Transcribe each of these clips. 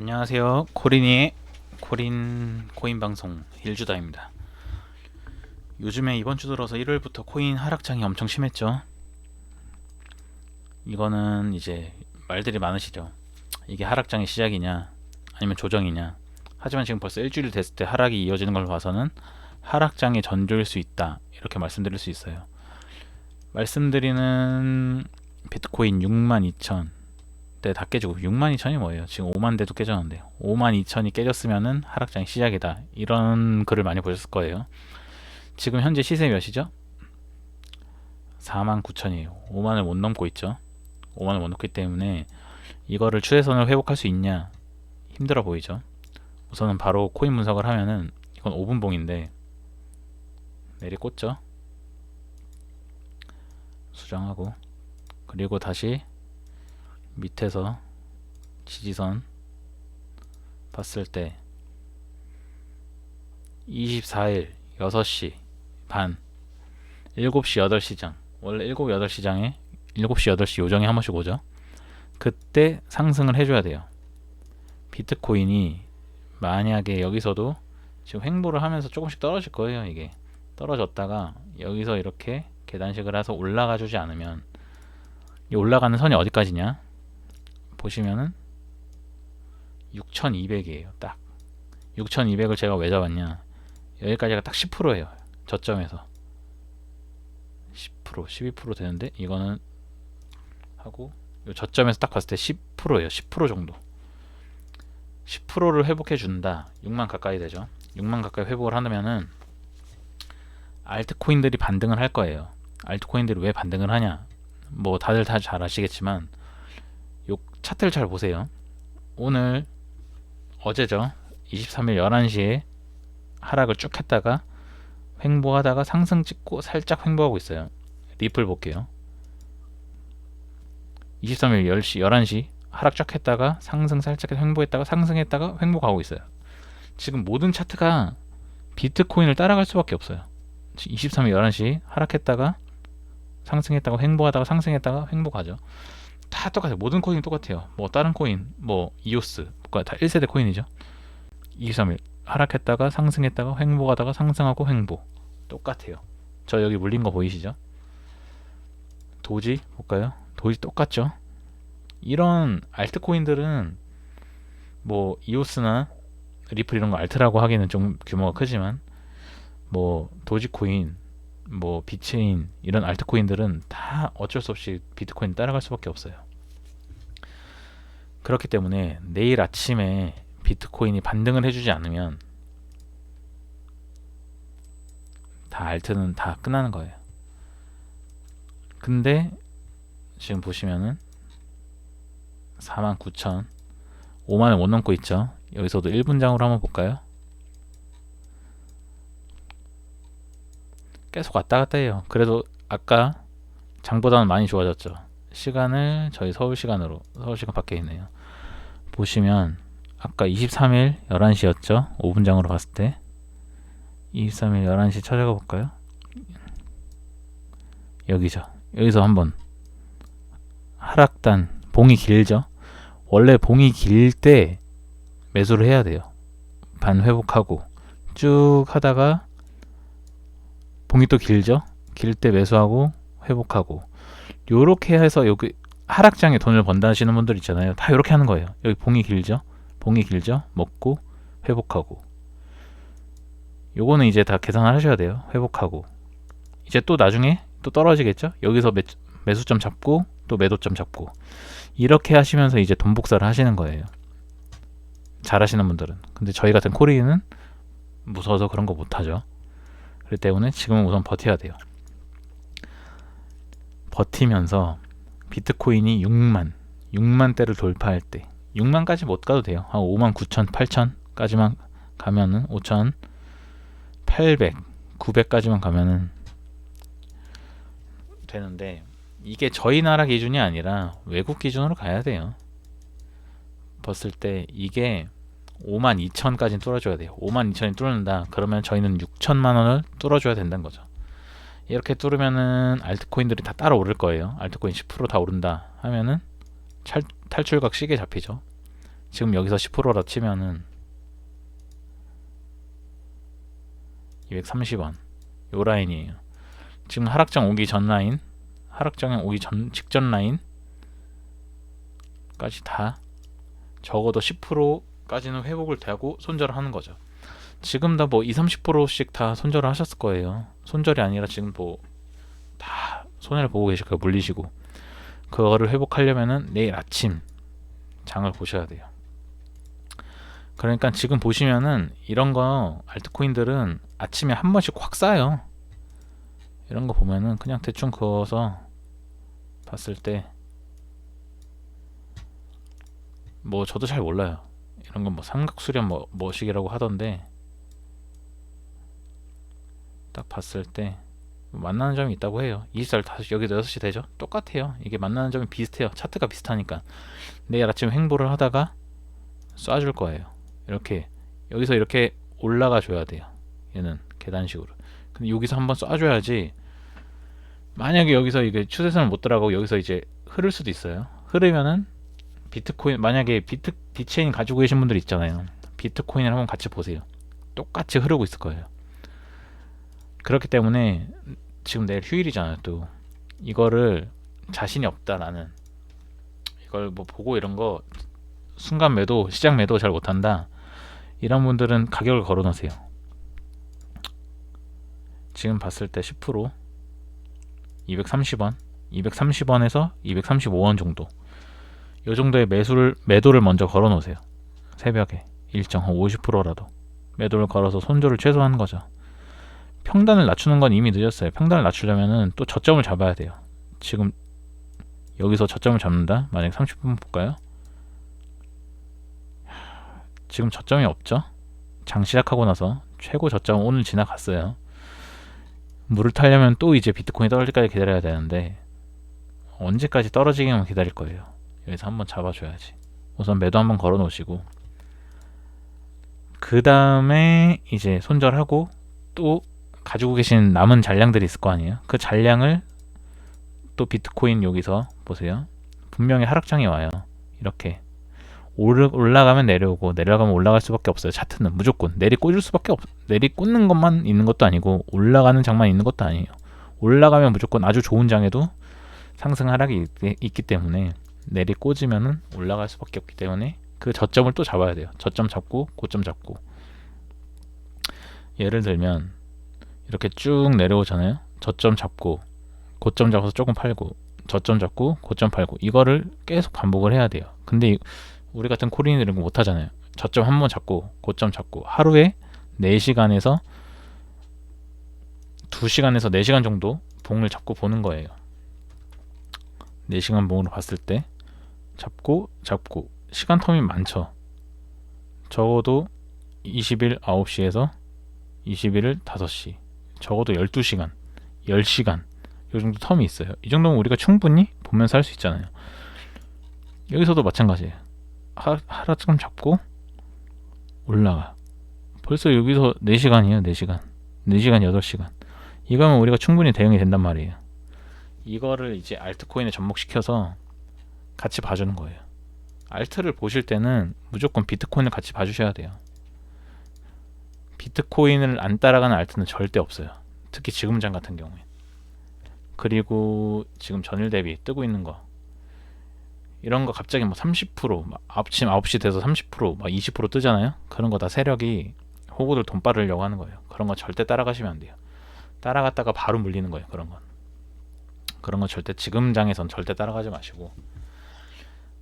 안녕하세요. 코린이의 코린 코인 방송 일주다입니다. 요즘에 이번 주 들어서 1월부터 코인 하락장이 엄청 심했죠. 이거는 이제 말들이 많으시죠. 이게 하락장의 시작이냐 아니면 조정이냐. 하지만 지금 벌써 일주일 됐을 때 하락이 이어지는 걸 봐서는 하락장의 전조일 수 있다. 이렇게 말씀드릴 수 있어요. 말씀드리는 비트코인 62,000 때다 깨지고 6만 2천이 뭐예요? 지금 5만 대도 깨졌는데 5만 2천이 깨졌으면은 하락장이 시작이다. 이런 글을 많이 보셨을 거예요. 지금 현재 시세 몇이죠? 4만 9천이에요. 5만을 못 넘고 있죠. 5만을 못 넘기 때문에 이거를 추세선을 회복할 수 있냐 힘들어 보이죠. 우선은 바로 코인 분석을 하면은 이건 5분봉인데 내리꽂죠. 수정하고 그리고 다시 밑에서 지지선 봤을 때 24일 6시 반 7시 8시장. 원래 7, 8시장에 7시 8시 요정에 한 번씩 오죠. 그때 상승을 해줘야 돼요. 비트코인이 만약에 여기서도 지금 횡보를 하면서 조금씩 떨어질 거예요 이게. 떨어졌다가 여기서 이렇게 계단식을 해서 올라가 주지 않으면 이 올라가는 선이 어디까지냐 보시면은 6200이에요. 딱 6200을 제가 왜 잡았냐? 여기까지가 딱 10%예요. 저점에서 10% 12% 되는데 이거는 하고 요 저점에서 딱 봤을 때 10%예요. 10% 정도. 10%를 회복해 준다. 6만 가까이 되죠. 6만 가까이 회복을 하면은 알트코인들이 반등을 할 거예요. 알트코인들이 왜 반등을 하냐? 뭐 다들 다 잘 아시겠지만 요 차트를 잘 보세요. 오늘 어제죠. 23일 11시에 하락을 쭉 했다가 횡보하다가 상승 찍고 살짝 횡보하고 있어요. 리플 볼게요. 23일 10시 11시 하락 쫙 했다가 상승 살짝 횡보했다가 상승했다가 횡보 가고 있어요. 지금 모든 차트가 비트코인을 따라갈 수밖에 없어요. 23일 11시 하락했다가 상승했다가 횡보하다가 상승했다가 횡보 가죠. 다 똑같아요. 모든 코인이 똑같아요. 뭐 다른 코인, 뭐 이오스, 뭐가 다 1세대 코인이죠. 23일 하락했다가 상승했다가 횡보하다가 상승하고 횡보 똑같아요. 저 여기 물린 거 보이시죠? 도지 볼까요? 도지 똑같죠? 이런 알트코인들은 뭐 이오스나 리플 이런 거 알트라고 하기는 좀 규모가 크지만 뭐 도지코인 뭐 비체인 이런 알트코인들은 다 어쩔 수 없이 비트코인 따라갈 수밖에 없어요. 그렇기 때문에 내일 아침에 비트코인이 반등을 해주지 않으면 다 알트는 다 끝나는 거예요. 근데 지금 보시면은 49,000 5만원 못 넘고 있죠. 여기서도 1분장으로 한번 볼까요? 계속 왔다 갔다 해요. 그래도 아까 장보다는 많이 좋아졌죠. 시간을 저희 서울 시간으로 서울 시간 밖에 있네요. 보시면 아까 23일 11시였죠. 5분장으로 봤을 때 23일 11시 찾아가 볼까요? 여기죠. 여기서 한번 하락단 봉이 길죠. 원래 봉이 길 때 매수를 해야 돼요. 반 회복하고 쭉 하다가 봉이 또 길죠. 길 때 매수하고 회복하고 요렇게 해서 여기 하락장에 돈을 번다 하시는 분들 있잖아요. 다 이렇게 하는 거예요. 여기 봉이 길죠. 봉이 길죠. 먹고 회복하고 요거는 이제 다 계산을 하셔야 돼요. 회복하고 이제 또 나중에 또 떨어지겠죠. 여기서 매, 매수점 잡고 또 매도점 잡고 이렇게 하시면서 이제 돈 복사를 하시는 거예요. 잘 하시는 분들은. 근데 저희 같은 코리인은 무서워서 그런 거 못하죠. 그렇기 때문에 지금은 우선 버텨야 돼요. 버티면서 비트코인이 6만, 6만 대를 돌파할 때 6만까지 못 가도 돼요. 한 5만 9천, 8천까지만 가면은 5천 800, 900까지만 가면은 되는데 이게 저희 나라 기준이 아니라 외국 기준으로 가야 돼요. 봤을 때 이게 5만 2천까지 뚫어줘야 돼요. 5만 2천이 뚫는다. 그러면 저희는 6천만 원을 뚫어줘야 된다는 거죠. 이렇게 뚫으면은 알트코인들이 다 따라 오를 거예요. 알트코인 10%다 오른다 하면은 찰, 탈출각 시계 잡히죠. 지금 여기서 10%라 치면은 230원 요 라인이에요. 지금 하락장 오기 전 라인, 하락장 오기 전 직전 라인까지 다 적어도 10% 까지는 회복을 되고 손절을 하는 거죠. 지금 다 뭐 2, 30%씩 다 손절을 하셨을 거예요. 손절이 아니라 지금 뭐 다 손해를 보고 계실 거예요. 물리시고. 그거를 회복하려면은 내일 아침 장을 보셔야 돼요. 그러니까 지금 보시면은 이런 거 알트코인들은 아침에 한 번씩 확 싸요. 이런 거 보면은 그냥 대충 그어서 봤을 때 뭐 저도 잘 몰라요. 이런 건 뭐 삼각수렴 뭐 뭐식이라고 하던데 딱 봤을 때 만나는 점이 있다고 해요. 20살 다시 여기도 6시 되죠? 똑같아요. 이게 만나는 점이 비슷해요. 차트가 비슷하니까. 내일 아침 횡보를 하다가 쏴줄 거예요. 이렇게 여기서 이렇게 올라가 줘야 돼요. 얘는 계단식으로. 근데 여기서 한번 쏴줘야지. 만약에 여기서 이게 추세선을 못 따라가고 여기서 이제 흐를 수도 있어요. 흐르면은 비트코인 만약에 비트 비체인 가지고 계신 분들 있잖아요. 비트코인을 한번 같이 보세요. 똑같이 흐르고 있을 거예요. 그렇기 때문에 지금 내일 휴일이잖아요. 또 이거를 자신이 없다 나는 이걸 뭐 보고 이런 거 순간 매도 시장 매도 잘 못한다 이런 분들은 가격을 걸어 놓으세요. 지금 봤을 때 10% 230원 230원에서 235원 정도 요 정도의 매수를 매도를 먼저 걸어 놓으세요. 새벽에 일정 한 50%라도 매도를 걸어서 손절을 최소화하는 거죠. 평단을 낮추는 건 이미 늦었어요. 평단을 낮추려면은 또 저점을 잡아야 돼요. 지금 여기서 저점을 잡는다. 만약 30분 볼까요? 지금 저점이 없죠. 장 시작하고 나서 최고 저점 오늘 지나갔어요. 물을 타려면 또 이제 비트코인이 떨어질 때까지 기다려야 되는데 언제까지 떨어지기만 기다릴 거예요. 여기서 한번 잡아줘야지. 우선 매도 한번 걸어 놓으시고 그 다음에 이제 손절하고 또 가지고 계신 남은 잔량들이 있을 거 아니에요. 그 잔량을 또 비트코인 여기서 보세요. 분명히 하락장이 와요. 이렇게 올라가면 내려오고 내려가면 올라갈 수밖에 없어요. 차트는 무조건 내리 꽂을 수밖에 없. 내리 꽂는 것만 있는 것도 아니고 올라가는 장만 있는 것도 아니에요. 올라가면 무조건 아주 좋은 장에도 상승 하락이 있, 있기 때문에 내리 꽂으면은 올라갈 수밖에 없기 때문에 그 저점을 또 잡아야 돼요. 저점 잡고 고점 잡고 예를 들면 이렇게 쭉 내려오잖아요. 저점 잡고 고점 잡아서 조금 팔고 저점 잡고 고점 팔고 이거를 계속 반복을 해야 돼요. 근데 이- 우리 같은 그거 못 하잖아요. 저점 한 번 잡고 고점 잡고 하루에 4시간에서 2시간에서 4시간 정도 봉을 잡고 보는 거예요. 4시간 봉으로 봤을 때 잡고 잡고 시간 텀이 많죠. 적어도 20일 9시에서 21일 5시 적어도 12시간 10시간 이 정도 텀이 있어요. 이 정도면 우리가 충분히 보면서 할 수 있잖아요. 여기서도 마찬가지예요. 하, 하락점 잡고 올라가. 벌써 여기서 4시간이에요. 4시간. 4시간 8시간. 이거면 우리가 충분히 대응이 된단 말이에요. 이거를 이제 알트코인에 접목시켜서 같이 봐주는 거예요. 알트를 보실 때는 무조건 비트코인을 같이 봐주셔야 돼요. 비트코인을 안 따라가는 알트는 절대 없어요. 특히 지금 장 같은 경우에. 그리고 지금 전일 대비 뜨고 있는 거 이런 거 갑자기 뭐 30%막 아침 9시 돼서 30%막 20% 뜨잖아요. 그런 거 다 세력이 호구들 돈 빠르려고 하는 거예요. 그런 거 절대 따라가시면 안 돼요. 따라갔다가 바로 물리는 거예요. 그런 건. 그런 건 절대 지금 장에선 절대 따라가지 마시고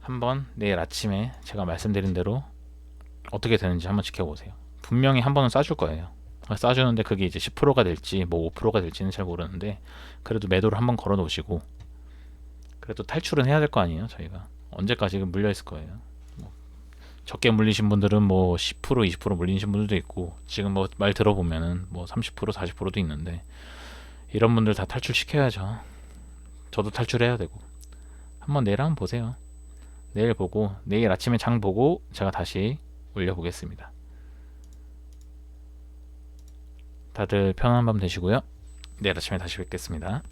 한번 내일 아침에 제가 말씀드린 대로 어떻게 되는지 한번 지켜보세요. 분명히 한 번은 쏴줄 거예요. 쏴주는데 그게 이제 10%가 될지 뭐 5%가 될지는 잘 모르는데 그래도 매도를 한번 걸어 놓으시고 그래도 탈출은 해야 될 거 아니에요 저희가. 언제까지 물려 있을 거예요. 뭐 적게 물리신 분들은 뭐 10% 20% 물리신 분들도 있고 지금 뭐 말 들어보면은 뭐 30% 40%도 있는데 이런 분들 다 탈출시켜야죠. 저도 탈출해야 되고. 한번 내일 한번 보세요 내일 보고 내일 아침에 장 보고 제가 다시 올려보겠습니다. 다들 편안한 밤 되시고요. 내일 아침에 다시 뵙겠습니다